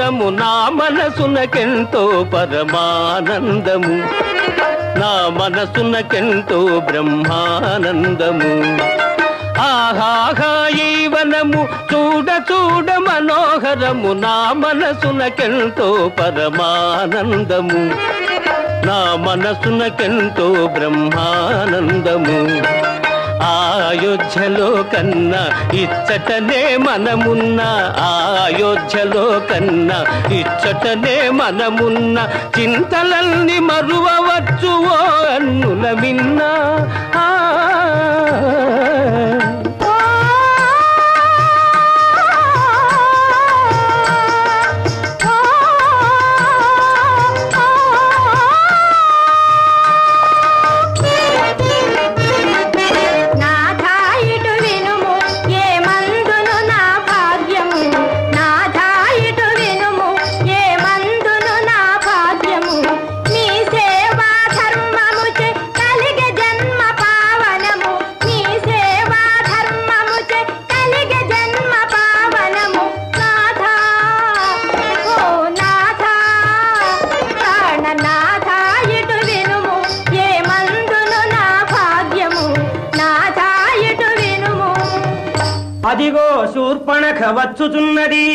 నా మనసునకెంతో పరమానందము. నా మనసునకెంతో బ్రహ్మానందము. ఆహాహా ఈ వనము చూడ చూడ మనోహరము. నా మనసునకెంతో పరమానందము. నా మనసునకెంతో బ్రహ్మానందము. అయోధ్యలో కన్నా ఇచ్చటనే మనమున్న అయోధ్యలో కన్నా ఇచ్చటనే మనమున్న చింతలన్నీ మరువవచ్చు ఓ అన్నుల మిన్నా. అదిగో శూర్పణఖ వచ్చుచున్నది.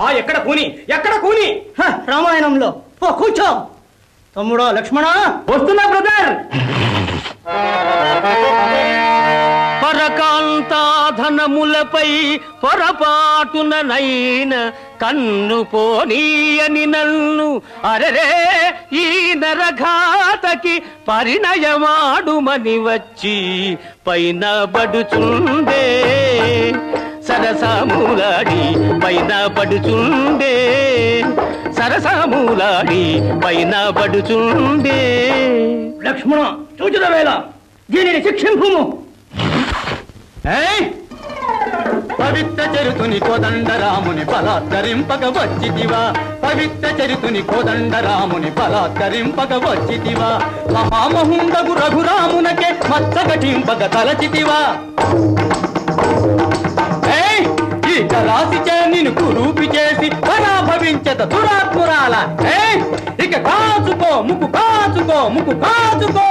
ఆ ఎక్కడ కూని? ఎక్కడ కూని? హ, రామాయణంలో. ఓ కూర్చో. తమ్ముడా లక్ష్మణ. వస్తున్నా బ్రదర్. పరకాంతాధనములపై పొరపాటుననైన కన్ను పోనీయని నన్ను. అరరే ఈ నరఘాతకి పరిణయమాడుమని వచ్చి పైన బడుచుండే సరసాములాడి పైన పడుచుండే సరసాములాడి పైన పడుచుండే. లక్ష్మణ చూచుద వేళ దీనిని శిక్షింపుము. ఏయ్! పవిత్ర చరితుని కోదండరాముని బలాత్కరింపక వచ్చితివా. పవిత్ర చరితుని కోదండరాముని బలాత్కరింపక వచ్చితివా. మహామహుండగు రఘురామునకే మచ్చకటింపక తలచితివా. రాశిచే నిన్ను కురూపి చేసి పరాభవించత దురాత్మురాల. ఇక కాచుకో ముక్కు కాచుకో ముక్కు కాచుకో.